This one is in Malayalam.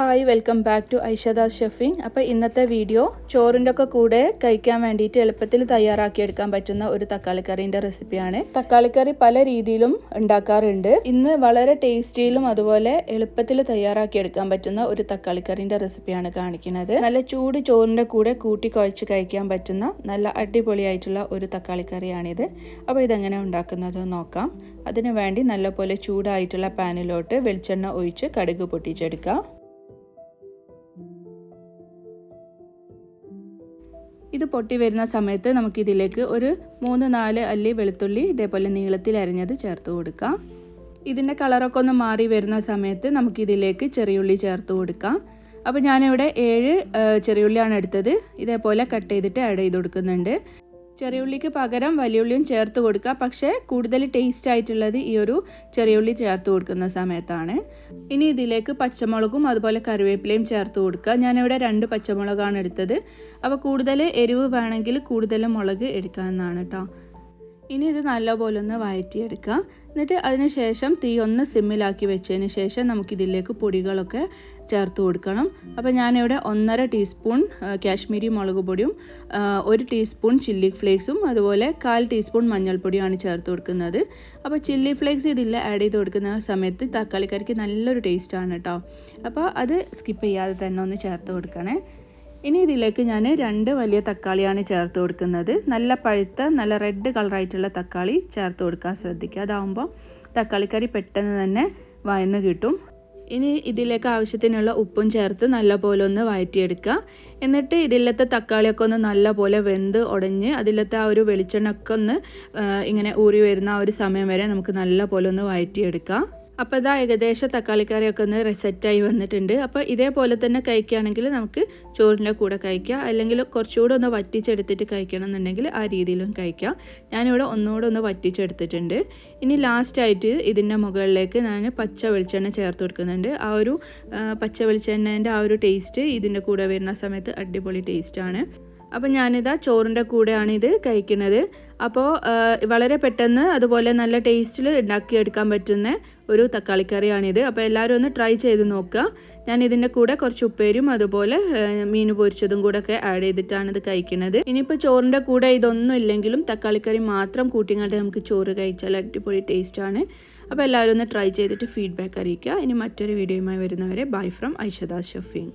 Hi welcome back to Aishada chefing അപ്പോൾ ഇന്നത്തെ വീഡിയോ ചോറിന്റെ ഒക്കെ കൂടെ കഴിക്കാൻ വേണ്ടിയിട്ട് എളുപ്പത്തിൽ തയ്യാറാക്കിയെടുക്കാൻ പറ്റുന്ന ഒരു തക്കാളിക്കറീന്റെ റെസിപ്പിയാണ്. തക്കാളിക്കറി പല രീതിയിലും ഉണ്ടാക്കാറുണ്ട്. ഇന്ന് വളരെ ടേസ്റ്റിയിലും അതുപോലെ എളുപ്പത്തിൽ തയ്യാറാക്കിയെടുക്കാൻ പറ്റുന്ന ഒരു തക്കാളിക്കറീന്റെ റെസിപ്പിയാണ് കാണിക്കുന്നത്. നല്ല ചൂട് ചോറിന്റെ കൂടെ കൂട്ടി കുഴച്ച് കഴിക്കാൻ പറ്റുന്ന നല്ല അടിപൊളിയായിട്ടുള്ള ഒരു തക്കാളിക്കറിയാണിത്. അപ്പോൾ ഇതെങ്ങനെ ഉണ്ടാക്കുന്നത് നോക്കാം. അതിനു വേണ്ടി നല്ലപോലെ ചൂടായിട്ടുള്ള പാനിലോട്ട് വെളിച്ചെണ്ണ ഒഴിച്ച് കടുക് പൊട്ടിച്ചെടുക്കാം. ഇത് പൊട്ടി വരുന്ന സമയത്ത് നമുക്കിതിലേക്ക് ഒരു മൂന്ന് നാല് അല്ലി വെളുത്തുള്ളി ഇതേപോലെ നീളത്തിൽ അരിഞ്ഞത് ചേർത്ത് കൊടുക്കാം. ഇതിന്റെ കളറൊക്കെ ഒന്ന് മാറി വരുന്ന സമയത്ത് നമുക്കിതിലേക്ക് ചെറിയുള്ളി ചേർത്ത് കൊടുക്കാം. അപ്പോൾ ഞാനിവിടെ ഏഴ് ചെറിയുള്ളിയാണ് എടുത്തത്. ഇതേപോലെ കട്ട് ചെയ്തിട്ട് ആഡ് ചെയ്ത് കൊടുക്കുന്നുണ്ട്. ചെറിയുള്ളിക്ക് പകരം വലിയുള്ളിയും ചേർത്ത് കൊടുക്കുക. പക്ഷേ കൂടുതൽ ടേസ്റ്റ് ആയിട്ടുള്ളത് ഈ ഒരു ചെറിയുള്ളി ചേർത്ത് കൊടുക്കുന്ന സമയത്താണ്. ഇനി ഇതിലേക്ക് പച്ചമുളകും അതുപോലെ കറിവേപ്പിലയും ചേർത്ത് കൊടുക്കുക. ഞാനിവിടെ രണ്ട് പച്ചമുളകാണ് എടുത്തത്. അപ്പോൾ കൂടുതൽ എരിവ് വേണമെങ്കിൽ കൂടുതൽ മുളക് എടുക്കാമെന്നാണ് കേട്ടോ ഇനി ഇത് നല്ലപോലെ ഒന്ന് വഴറ്റിയെടുക്കുക. എന്നിട്ട് അതിന് ശേഷം തീ ഒന്ന് സിമ്മിലാക്കി വെച്ചതിന് ശേഷം നമുക്ക് ഇതിലേക്ക് പൊടികളൊക്കെ ചേർത്ത് കൊടുക്കണം. അപ്പോൾ ഞാനിവിടെ ഒന്നര ടീസ്പൂൺ കാശ്മീരി മുളക് പൊടിയും ഒരു ടീസ്പൂൺ ചില്ലി ഫ്ലേക്സും അതുപോലെ കാൽ ടീസ്പൂൺ മഞ്ഞൾപ്പൊടിയാണ് ചേർത്ത് കൊടുക്കുന്നത്. അപ്പോൾ ചില്ലി ഫ്ലേക്സ് ഇതിൽ ആഡ് ചെയ്ത് കൊടുക്കുന്ന സമയത്ത് തക്കാളിക്കറിക്ക് നല്ലൊരു ടേസ്റ്റാണ് കേട്ടോ. അപ്പോൾ അത് സ്കിപ്പ് ചെയ്യാതെ തന്നെ ഒന്ന് ചേർത്ത് കൊടുക്കണേ. ഇനി ഇതിലേക്ക് ഞാൻ രണ്ട് വലിയ തക്കാളിയാണ് ചേർത്ത് കൊടുക്കുന്നത്. നല്ല പഴുത്ത നല്ല റെഡ് കളറായിട്ടുള്ള തക്കാളി ചേർത്ത് കൊടുക്കാൻ ശ്രദ്ധിക്കുക. അതാവുമ്പോൾ തക്കാളിക്കറി പെട്ടെന്ന് തന്നെ വയന്ന് കിട്ടും. ഇനി ഇതിലേക്ക് ആവശ്യത്തിനുള്ള ഉപ്പും ചേർത്ത് നല്ലപോലെ ഒന്ന് വഴറ്റിയെടുക്കുക എന്നിട്ട് ഇതിലത്തെ തക്കാളിയൊക്കെ ഒന്ന് നല്ലപോലെ വെന്ത് ഉടഞ്ഞ് അതിലത്തെ ആ ഒരു വെളിച്ചെണ്ണൊക്കെ ഒന്ന് ഇങ്ങനെ ഊറി വരുന്ന ആ ഒരു സമയം വരെ നമുക്ക് നല്ലപോലെ ഒന്ന് വഴറ്റിയെടുക്കാം അപ്പോൾ ഇതാ ഏകദേശം തക്കാളിക്കറിയൊക്കെ ഒന്ന് റെസെറ്റായി വന്നിട്ടുണ്ട്. അപ്പോൾ ഇതേപോലെ തന്നെ കഴിക്കുകയാണെങ്കിൽ നമുക്ക് ചോറിന്റെ കൂടെ കഴിക്കാം. അല്ലെങ്കിൽ കുറച്ചുകൂടെ ഒന്ന് വറ്റിച്ചെടുത്തിട്ട് കഴിക്കണം എന്നുണ്ടെങ്കിൽ ആ രീതിയിലും കഴിക്കാം. ഞാനിവിടെ ഒന്നുകൂടെ ഒന്ന് വറ്റിച്ചെടുത്തിട്ടുണ്ട്. ഇനി ലാസ്റ്റായിട്ട് ഇതിന്റെ മുകളിലേക്ക് ഞാൻ പച്ച വെളിച്ചെണ്ണ ചേർത്ത് കൊടുക്കുന്നുണ്ട്. ആ ഒരു പച്ച വെളിച്ചെണ്ണേന്റെ ആ ഒരു ടേസ്റ്റ് ഇതിന്റെ കൂടെ വരുന്ന സമയത്ത് അടിപൊളി ടേസ്റ്റാണ് അപ്പോൾ ഞാനിതാ ചോറിന്റെ കൂടെയാണ് ഇത് കഴിക്കുന്നത്. അപ്പോൾ വളരെ പെട്ടെന്ന് അതുപോലെ നല്ല ടേസ്റ്റിൽ ഉണ്ടാക്കിയെടുക്കാൻ പറ്റുന്ന ഒരു തക്കാളിക്കറിയാണിത്. അപ്പോൾ എല്ലാവരും ഒന്ന് ട്രൈ ചെയ്ത് നോക്കുക ഞാൻ ഇതിന്റെ കൂടെ കുറച്ച് ഉപ്പേരും അതുപോലെ മീൻ പൊരിച്ചതും കൂടെ ഒക്കെ ആഡ് ചെയ്തിട്ടാണ് ഇത് കഴിക്കുന്നത് ഇനിയിപ്പോൾ ചോറിന്റെ കൂടെ ഇതൊന്നും ഇല്ലെങ്കിലും തക്കാളിക്കറി മാത്രം കൂട്ടിങ്ങാണ്ട് നമുക്ക് ചോറ് കഴിച്ചാൽ അടിപൊളി ടേസ്റ്റാണ് അപ്പോൾ എല്ലാവരും ഒന്ന് ട്രൈ ചെയ്തിട്ട് ഫീഡ്ബാക്ക് അറിയിക്കുക ഇനി മറ്റൊരു വീഡിയോയുമായി വരുന്നവരെ ബൈ ഫ്രം ഐഷദാസ് ഷഫീൻ.